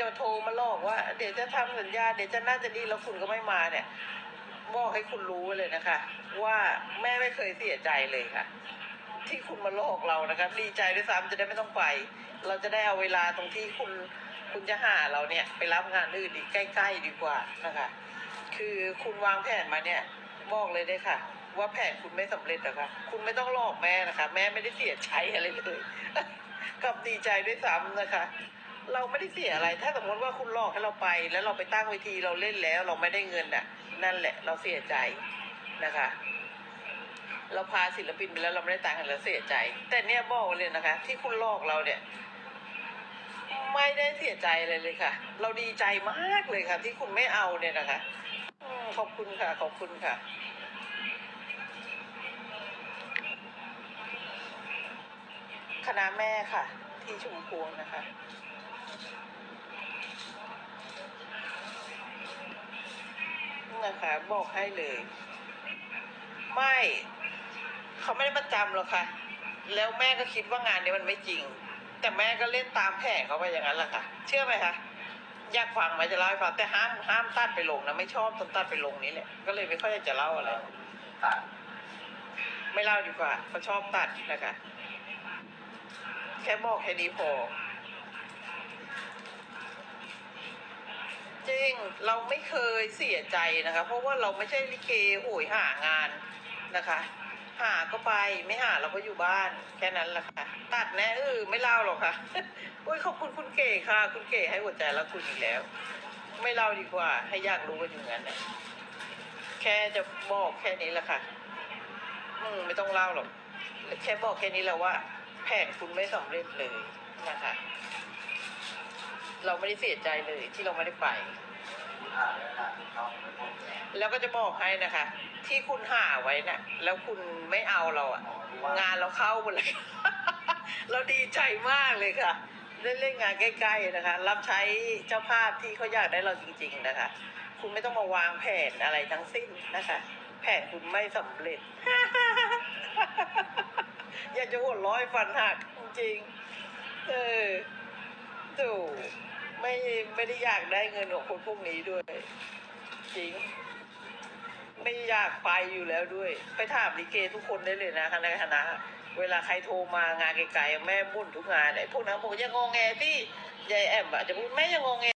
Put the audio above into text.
จะโทรมาหลอกว่า เดี๋ยวจะทำสัญญาเดี๋ยวจะน่าจะดีแล้วคุณก็ไม่มาเนี่ยบอกให้คุณรู้เลยนะคะ ว่าแม่ไม่เคยเสียใจเลยค่ะ ที่คุณมาหลอกเรานะคะดีใจด้วยซ้ำจะได้ไม่ต้องไป เราจะได้เอาเวลาตรงที่คุณคุณจะหาเราเนี่ย ไปรับงานอื่นดีใกล้ ๆ ดีกว่านะคะ คือคุณวางแผนมาเนี่ยบอกเลยได้ค่ะว่าแผนคุณไม่สำเร็จนะคะคุณไม่ต้องหลอกแม่นะคะ แม่ไม่ได้เสียใจอะไรเลยกับดีใจด้วยซ้ำนะคะ เราไม่ได้เสียอะไร ถ้าสมมติว่าคุณหลอกให้เราไป แล้วเราไปตั้งเวทีเราเล่นแล้ว เราไม่ได้เงินน่ะ นั่นแหละ เราเสียใจนะคะ เราพาศิลปินไปแล้วเราไม่ได้ตังค์เราเสียใจ แต่เนี่ยบอกเลยนะคะ ที่คุณหลอกเราเนี่ย ไม่ได้เสียใจเลยเลยค่ะ เราดีใจมากเลยค่ะ ที่คุณไม่เอาเนี่ยนะคะขอบคุณค่ะ ขอบคุณค่ะคณะแม่ค่ะ ที่ชุมพวงนะคะ นะคะบอกให้เลย ไม่ เขาไม่ได้ประจำหรอกค่ะ แล้วแม่ก็คิดว่างานนี้มันไม่จริง แต่แม่ก็เล่นตามแผนเขาไปอย่างนั้นแหละค่ะ เชื่อไหมคะอยากฟังไหมจะเล่าให้ฟังแต่ห้ามห้ามตัดไปลงนะไม่ชอบตอนตัดไปลงนี้แหละก็เลยไม่ค่อยจะเล่าอะไรไม่เล่าดีกว่าเขาชอบตัดนะคะแค่บอกแค่นี้พอ จริงเราไม่เคยเสียใจนะคะ เพราะว่าเราไม่ใช่ลิเกโหยหางานนะคะ หาก็ไปไม่หาเราก็อยู่บ้านแค่นั้นแหละค่ะ ตัดแน่เออไม่เล่าหรอกค่ะอุ้ยขอบคุณคุณเก๋ค่ะ คุณเก๋ให้หัวใจแล้วคุณอีกแล้ว ไม่เล่าดีกว่า ให้ยากรู้กันอย่างนั้นนะแค่จะบอกแค่นี้แหละค่ะอืมไม่ต้องเล่าหรอกแค่บอกแค่นี้แหละว่า แผนคุณไม่สำเร็จเลยนะคะ เราไม่ได้เสียใจเลยที่เราไม่ได้ไป แล้วก็จะบอกให้นะคะ ที่คุณหาไว้น่ะ แล้วคุณไม่เอาเราอะงานเราเข้าหมดเลย เราดีใจมากเลยค่ะได้เล่นงานใกล้ๆนะคะ รับใช้เจ้าภาพที่เขาอยากได้เราจริง ๆนะคะ คุณไม่ต้องมาวางแผนอะไรทั้งสิ้นนะคะ แผนคุณไม่สำเร็จ อยากจะหัวร้อยฟันหักจริง เออถูก ไม่ไม่ได้อยากได้เงินของคนพวกนี้ด้วย จริง ไม่อยากไปอยู่แล้วด้วย ไปถามลิเกทุกคนได้เลยนะคณะคณะเวลาใครโทรมางานไกลๆแม่บุ่นทุกงานไอ้พวกนั้นบอกอย่างงอแงที่ยายแอมอะจะพูดแม่ยังงอแง